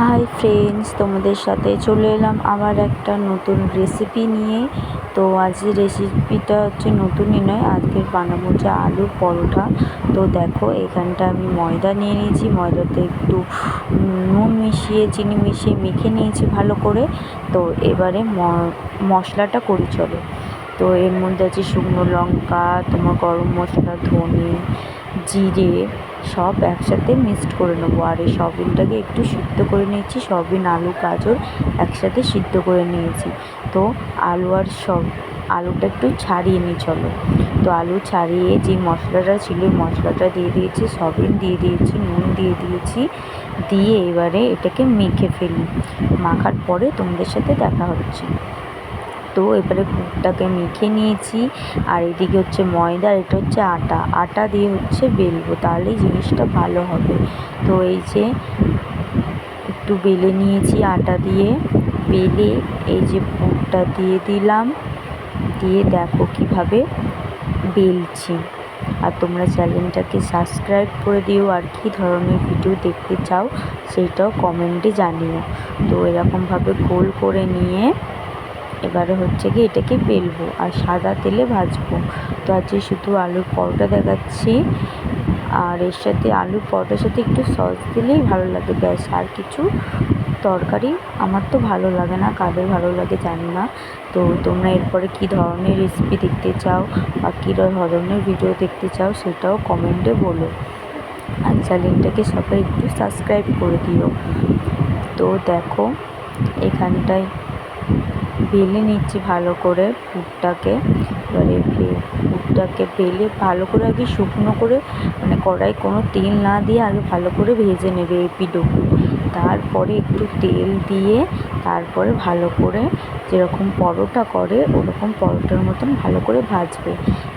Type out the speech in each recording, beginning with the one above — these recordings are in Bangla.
হাই ফ্রেন্ডস তোমাদের সাথে চলে এলাম আবার একটা নতুন রেসিপি নিয়ে। তো আজকের রেসিপিটা হচ্ছে নতুনই নয় আজকের বানাবো হচ্ছে আলুর পরোটা। তো দেখো, এখানটা আমি ময়দা নিয়ে নিয়েছি, ময়দাতে একটু নুন মিশিয়ে, চিনি মিশিয়ে মেখে নিয়েছি ভালো করে। তো এবারে মশলাটা করি, চলো। তো এর মধ্যে আছে শুকনো লঙ্কা, তোমার গরম মশলা, ধনে জিরে সব একসাথে মিক্সড করে নেব। আর এই সবিনটাকে একটু সিদ্ধ করে নিয়েছি সবিন আলু, গাজর একসাথে সিদ্ধ করে নিয়েছি। তো আলু আর সব, আলুটা একটু ছাড়িয়ে নিই, চলো। তো আলু ছাড়িয়ে যে মশলাটা ছিল মশলাটা দিয়ে দিয়েছি সবিন দিয়ে দিয়েছি, নুন দিয়ে দিয়েছি। দিয়ে এবারে এটাকে মেখে ফেলি। মাখার পরে তোমাদের সাথে দেখা হচ্ছে। তো এবারে পুরটাকে মেখে নিয়েছি। আর এদিকে হচ্ছে ময়দা আর এটা হচ্ছে আটা। আটা দিয়ে হচ্ছে বেলবো, তাহলেই জিনিসটা ভালো হবে। তো এই যে একটু বেলে নিয়েছি আটা দিয়ে। বেলে এই যে পুরটা দিয়ে দিলাম। দিয়ে দেখো কীভাবে বেলছি। আর তোমরা চ্যানেলটাকে সাবস্ক্রাইব করে দিও। আর কী ধরনের ভিডিও দেখতে চাও সেইটাও কমেন্টে জানিও। তো এরকমভাবে গোল করে নিয়ে এবারে হচ্ছে কি এটাকে বেলবো আর সাদা তেলে ভাজবো। তো আজকে শুধু আলুর পরোটা দেখাচ্ছি। আর এর সাথে আলুর পরোটার সাথে একটু সস দিলেই ভালো লাগে। ব্যাস, আর কিছু তরকারি আমার তো ভালো লাগে না, কাদের ভালো লাগে জানি না। তো তোমরা এরপরে কী ধরনের রেসিপি দেখতে চাও বা কী ধরনের ভিডিও দেখতে চাও সেটাও কমেন্টে বলো। আর চ্যানেলটাকে সবাই একটু সাবস্ক্রাইব করে দিও। তো দেখো, এখানটায় বেলে নিচ্ছি ভালো করে পুরটাকে। এবারে পুরটাকে বেলে ভালো করে আগে শুকনো করে মানে কড়াই কোনো তেল না দিয়ে আগে ভালো করে ভেজে নেবে এপিডোপিট তারপরে একটু তেল দিয়ে তারপরে ভালো করে যেরকম পরোটা করে, ওরকম পরোটার মতন ভালো করে ভাজবে।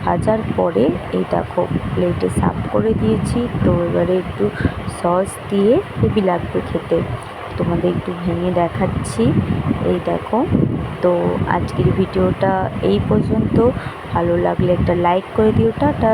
ভাজার পরে এই দেখো প্লেটে সাফ করে দিয়েছি। তো এবারে একটু সস দিয়ে হেভি লাগবে খেতে। তোমাদের একটু ভেঙে দেখাচ্ছি। এই দেখো, তো আজকের ভিডিওটা এই পর্যন্ত। ভালো লাগলে একটা লাইক করে দিও, টাটা।